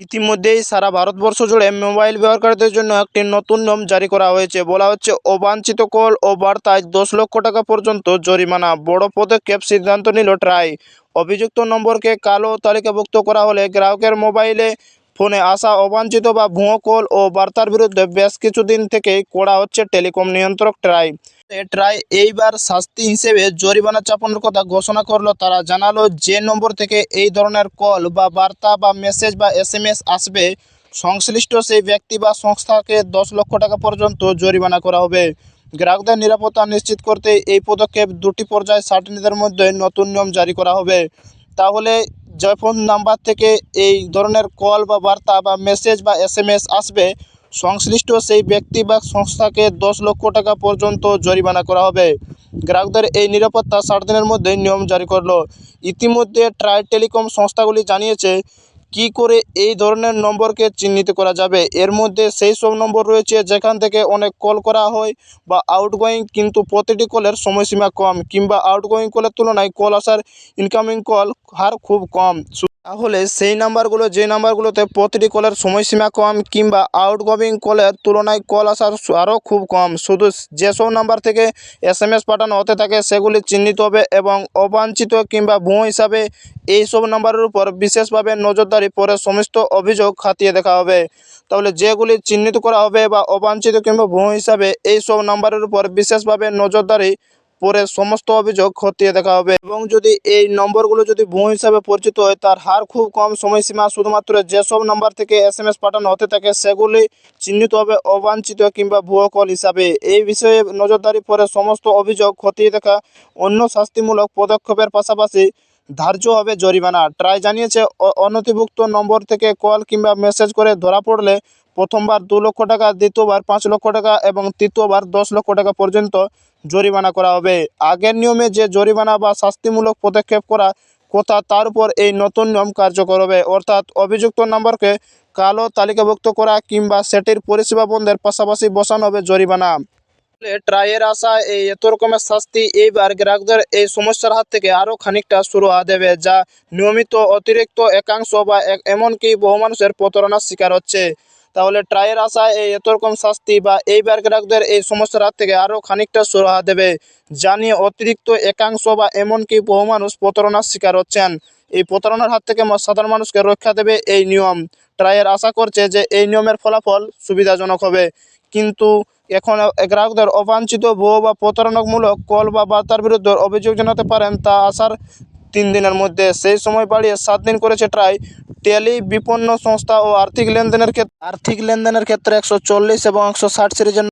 ইতিমধ্যেই সারা ভারতবর্ষ জুড়ে মোবাইল ব্যবহারকারীদের জন্য একটি নতুন নিয়ম জারি করা হয়েছে। বলা হচ্ছে, অবাঞ্ছিত কল ও বার্তায় দশ লক্ষ টাকা পর্যন্ত জরিমানা। বড় পদক্ষেপ সিদ্ধান্ত নিল ট্রাই। অভিযুক্ত নম্বরকে কালো তালিকাভুক্ত করা হলে গ্রাহকের মোবাইলে ফোনে আসা অবাঞ্ছিত বা ভুয়ো কল ও বার্তার বিরুদ্ধে বেশ কিছুদিন থেকেই করা হচ্ছে টেলিকম নিয়ন্ত্রক ট্রাই। ট্রাই এইবার শাস্তি হিসেবে জরিমানা চাপানোর কথা ঘোষণা করল তারা। জানালো, যে নম্বর থেকে এই ধরনের কল বা বার্তা বা মেসেজ বা এসএমএস আসবে, সংশ্লিষ্ট সেই ব্যক্তি বা সংস্থাকে দশ লক্ষ টাকা পর্যন্ত জরিমানা করা হবে। গ্রাহকদের নিরাপত্তা নিশ্চিত করতে এই পদক্ষেপ দুটি পর্যায়ে সার্টিনিদের মধ্যে নতুন নিয়ম জারি করা হবে। তাহলে যে ফোন নাম্বার থেকে এই ধরনের কল বা বার্তা বা মেসেজ বা এস আসবে, সংশ্লিষ্ট সেই ব্যক্তি বা সংস্থাকে দশ লক্ষ টাকা পর্যন্ত জরিমানা করা হবে। গ্রাহকদের এই নিরাপত্তা সাত দিনের মধ্যে নিয়ম জারি করল। ইতিমধ্যে ট্রাই টেলিকম সংস্থাগুলি জানিয়েছে কি করে এই ধরনের নম্বরকে চিহ্নিত করা যাবে? এর মধ্যে সেই সব নম্বর রয়েছে যেখান থেকে অনেক কল করা হয় বা আউটগোয়িং কিন্তু প্রতিটি কলের সময়সীমা কম কিংবা আউটগোয়িং কলের তুলনায় কল আসার ইনকামিং কল হার খুব কম। তাহলে সেই নাম্বারগুলো, যে নাম্বারগুলোতে প্রতিটি কলের সময়সীমা কম কিংবা আউটগোয়িং কলের তুলনায় কল আসার আরও খুব কম। শুধু যেসব নাম্বার থেকে এস এম এস পাঠানো হতে থাকে, সেগুলি চিহ্নিত হবে এবং অবাঞ্ছিত কিংবা ভুয়ো হিসাবে এইসব নাম্বারের উপর বিশেষভাবে নজরদারি পরে সমস্ত অভিযোগ খাতিয়ে দেখা হবে। তাহলে যেগুলি চিহ্নিত করা হবে বা অবাঞ্ছিত কিংবা ভুয়ো হিসাবে এইসব নাম্বারের উপর বিশেষভাবে নজরদারি পরে সমস্ত অভিযোগ খতিয়ে দেখা হবে। এবং যদি এই নম্বরগুলো যদি ভুয়ো হিসাবে পরিচিত হয়, তার হার খুব কম সময়সীমা শুধুমাত্র যেসব নাম্বার থেকে এস এম এস পাঠানো হতে থাকে, সেগুলি চিহ্নিত হবে অবাঞ্ছিত কিংবা ভুয়ো কল হিসাবে। এই বিষয়ে নজরদারি পরে সমস্ত অভিযোগ খতিয়ে দেখা অন্য শাস্তিমূলক পদক্ষেপের পাশাপাশি ধার্য হবে জরিমানা। ট্রাই জানিয়েছে, অ- অনথিভুক্ত নম্বর থেকে কল কিংবা মেসেজ করে ধরা পড়লে প্রথমবার দু লক্ষ টাকা, দ্বিতীয়বার পাঁচ লক্ষ টাকা এবং তৃতীয়বার দশ লক্ষ টাকা পর্যন্ত জরিমানা করা হবে। আগের নিয়মে যে জরিমানা বা শাস্তিমূলক পদক্ষেপ করা কথা, তার উপর এই নতুন নিয়ম কার্যকর হবে। অর্থাৎ অভিযুক্ত নম্বরকে কালো তালিকাভুক্ত করা কিংবা সেটির পরিষেবা বন্ধের পাশাপাশি বসানো হবে জরিমানা। ফলে ট্রাইয়ের আশা, এই এত রকমের শাস্তি, এইবার গ্রাহকদের এই সমস্যার হাত থেকে আরও খানিকটা শুরু দেবে, যা নিয়মিত অতিরিক্ত একাংশ বা এমনকি বহু মানুষের প্রতারণার শিকার হচ্ছে। তাহলে ট্রায়ের আশা এই এত রকম শাস্তি বা এইবার গ্রাহকদের এই সমস্যার হাত থেকে আরও খানিকটা সুরাহা দেবে। যা নিয়ে অতিরিক্ত একাংশ বা এমনকি বহু মানুষ প্রতারণার শিকার হচ্ছেন। এই প্রতারণার হাত থেকে সাধারণ মানুষকে রক্ষা দেবে এই নিয়ম। ট্রায়ের আশা করছে যে এই নিয়মের ফলাফল সুবিধাজনক হবে। কিন্তু এখন গ্রাহকদের অবাঞ্ছিত ভুয়ো বা প্রতারণামূলক কল বা বার্তার বিরুদ্ধে অভিযোগ জানাতে পারেন তা আসার তিন দিনের মধ্যে। সেই সময় বাড়িয়ে সাত দিন করেছে ট্রাই। টেলি বিপন্ন সংস্থা ও আর্থিক লেনদেনের ক্ষেত্রে আর্থিক লেনদেনের ক্ষেত্রে একশো চল্লিশ এবং একশো ষাট সিরিজের